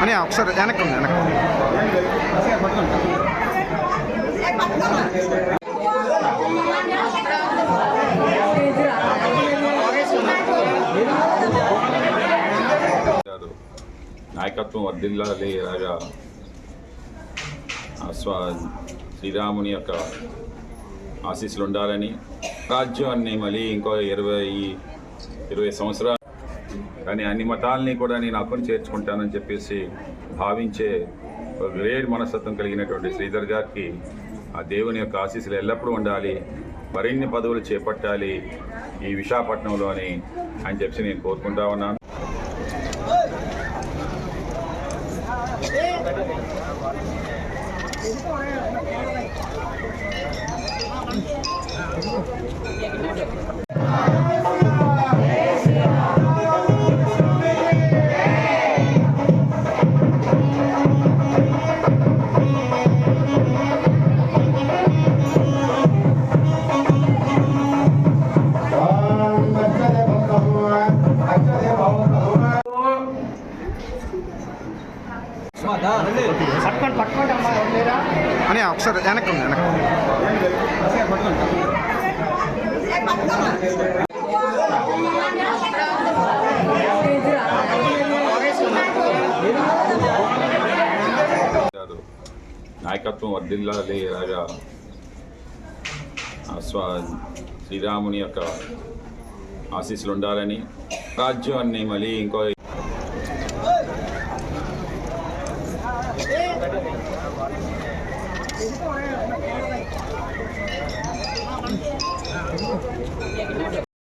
అని ఒకసారి వెనక్కి ఉంది వెనక్కి నాయకత్వం వర్ధిల్లాలి ఇలాగా స్వ శ్రీరాముని యొక్క ఆశీస్సులు ఉండాలని రాజ్యాన్ని మళ్ళీ ఇంకో ఇరవై ఇరవై సంవత్సరాలు కానీ అన్ని మతాలని కూడా నేను అప్పుని చేర్చుకుంటానని చెప్పేసి భావించే ఒక గ్రేట్ మనస్తత్వం కలిగినటువంటి శ్రీధర్ గారికి ఆ దేవుని యొక్క ఆశీస్సులు ఎల్లప్పుడూ ఉండాలి మరిన్ని పదవులు చేపట్టాలి ఈ విశాఖపట్నంలో అని అని చెప్పి నేను కోరుకుంటా ఉన్నాను. పట్టుకోండి పట్టుకోండి అమ్మా ఎవరు లేరా? అని ఒకసారి వెనక్కి ఉంది వెనక్కి నాయకత్వం వర్ధిల్లాలి ఇలాగా ఆ స్వ శ్రీరాముని యొక్క ఆశీస్సులు ఉండాలని రాజ్యాన్ని మళ్ళీ ఇంకో